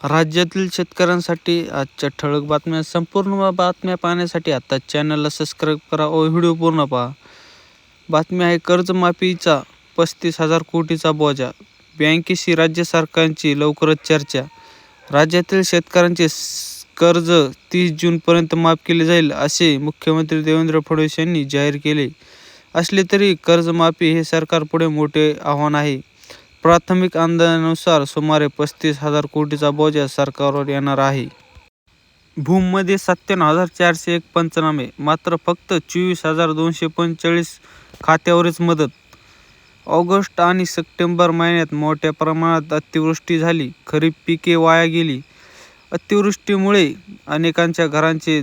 राज्यातील शेतकऱ्यांसाठी आजच्या ठळक बातम्या संपूर्ण बातम्या पाहण्यासाठी आता चॅनलला सबस्क्राईब करा व व्हिडिओ पूर्ण पहा. बातमी आहे कर्जमाफीचा पस्तीस हजार कोटीचा बोजा. बँकेशी राज्य सरकारची लवकरच चर्चा. राज्यातील शेतकऱ्यांचे कर्ज तीस जूनपर्यंत माफ केले जाईल असे मुख्यमंत्री देवेंद्र फडणवीस यांनी जाहीर केले. असले तरी कर्जमाफी हे सरकारपुढे मोठे आव्हान आहे. प्राथमिक अंदाजानुसार सुमारे पस्तीस हजार कोटीचा बोजा सरकारवर येणार आहे. भूममध्ये सत्त्याण्णव हजार चारशे एक पंचनामे मात्र फक्त चोवीस हजार दोनशे पंचेचाळीस खात्यावरच मदत. ऑगस्ट आणि सप्टेंबर महिन्यात मोठ्या प्रमाणात अतिवृष्टी झाली खरीप पिके वाया गेली. अतिवृष्टीमुळे अनेकांच्या घरांचे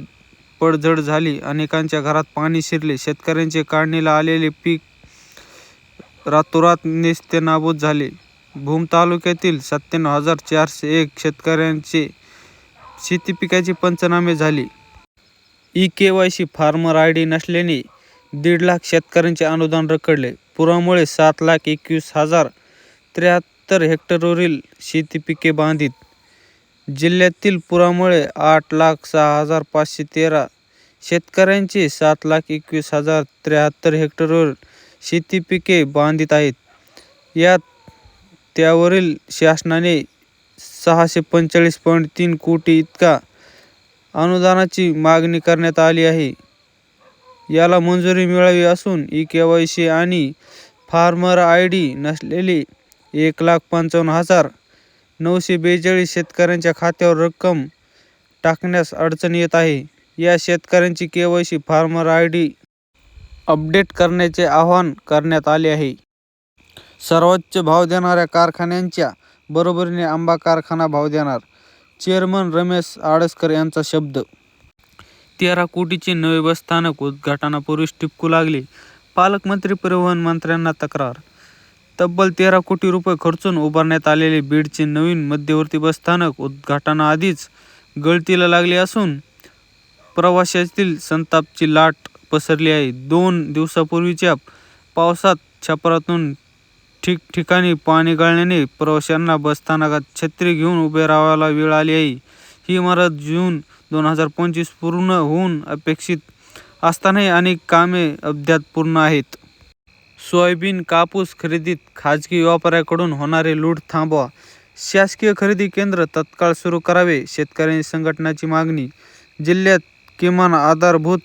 पडझड झाली अनेकांच्या घरात पाणी शिरले शेतकऱ्यांचे काढणीला आलेले पीक रातोरात नेस्तनाबूत झाले. भूम तालुक्यातील सत्त्याण्णव हजार चारशे एक शेतकऱ्यांचे शेती पिकाची पंचनामे झाले. E K Y C farmer I D नसल्याने दीड लाख शेतकऱ्यांचे अनुदान रखडले. पुरामुळे सात लाख एकवीस हजार त्र्याहत्तर हेक्टरवरील शेती पिके जिल्ह्यातील पुरामुळे आठ लाख सहा हजार पाचशे तेरा शेतकऱ्यांचे सात लाख एकवीस हजार त्र्याहत्तर हेक्टरवर शेती पिके बाधित आहेत. यात त्यावरील शासनाने सहाशे पंचेचाळीस पॉईंट तीन कोटी इतका अनुदानाची मागणी करण्यात आली आहे. याला मंजुरी मिळावी असून ई के वाय सी आणि फार्मर आय डी नसलेली एक लाख पंचावन्न हजार नऊशे बेचाळीस शेतकऱ्यांच्या खात्यावर रक्कम टाकण्यास अडचण येत आहे. या शेतकऱ्यांची K Y C farmer I D update करण्याचे आवाहन करण्यात आले आहे. सर्वोच्च भाव देणाऱ्या कारखान्यांच्या बरोबरीने आंबा कारखाना भाव देणार चेअरमन रमेश आडसकर यांचा शब्द. तेरा कोटीचे नवे बसस्थानक उद्घाटनापूर्वीच टिपकू लागले. पालकमंत्री परिवहन मंत्र्यांना तक्रार. तब्बल तेरा कोटी रुपये खर्चून उभारण्यात आलेले बीडचे नवीन मध्यवर्ती बसस्थानक उद्घाटनाआधीच गळतीला लागले असून प्रवाशातील संतापची लाट पसरली आहे. दोन दिवसापूर्वीच्या पावसात छपरातून ठिकठिकाणी पाणी गळल्याने प्रवाशांना बसस्थानकात छत्री घेऊन उभे राहायला वेळ आली आहे. ही इमारत जून दोन हजार पंचवीस पूर्ण होऊन अपेक्षित असतानाही अनेक कामे अद्याप पूर्ण आहेत. सोयाबीन कापूस खरेदीत खाजगी व्यापाऱ्याकडून होणारे लूट थांबवा. शासकीय खरेदी केंद्र तत्काळ सुरू करावे शेतकऱ्यांनी संघटनाची मागणी. जिल्ह्यात किमान आधारभूत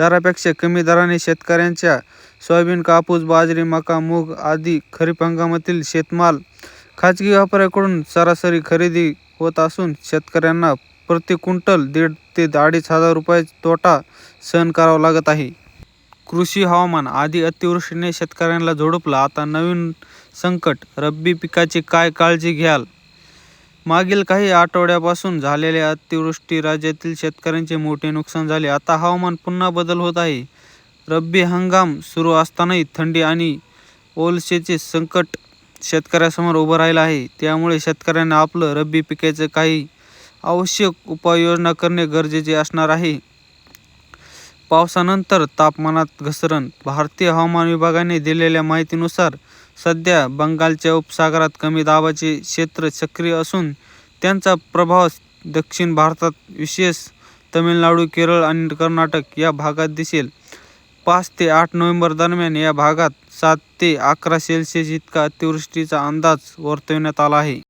दरापेक्षा कमी दराने शेतकऱ्यांच्या सोयाबीन कापूस बाजरी मका मूग आदी खरीप हंगामातील शेतमाल खाजगी व्यापाऱ्याकडून सरासरी खरेदी होत असून शेतकऱ्यांना प्रति क्विंटल दीड ते अडीच हजार रुपये तोटा सहन करावा लागत आहे. कृषी हवामान आधी अतिवृष्टीने शेतकऱ्यांना झोडपलं. आता नवीन संकट रब्बी पिकाची काय काळजी घ्याल? मागील काही आठवड्यापासून झालेल्या अतिवृष्टी राज्यातील शेतकऱ्यांचे मोठे नुकसान झाले. आता हवामान पुन्हा बदल होत आहे. रब्बी हंगाम सुरू असतानाही थंडी आणि ओलसेचे संकट शेतकऱ्यासमोर उभं राहिलं आहे. त्यामुळे शेतकऱ्यांना आपलं रब्बी पिकाचं काही आवश्यक उपाययोजना करणे गरजेचे असणार आहे. पावसानंतर तापमानात घसरण भारतीय हवामान विभागाने दिलेल्या माहितीनुसार सध्या बंगालच्या उपसागरात कमी दाबाचे क्षेत्र सक्रिय असून त्यांचा प्रभाव दक्षिण भारतात विशेष तमिळनाडू केरळ आणि कर्नाटक या भागात दिसेल. पाच ते आठ नोव्हेंबर दरम्यान या भागात सात ते अकरा सेल्सिअस इतका अतिवृष्टीचा अंदाज वर्तविण्यात आला आहे.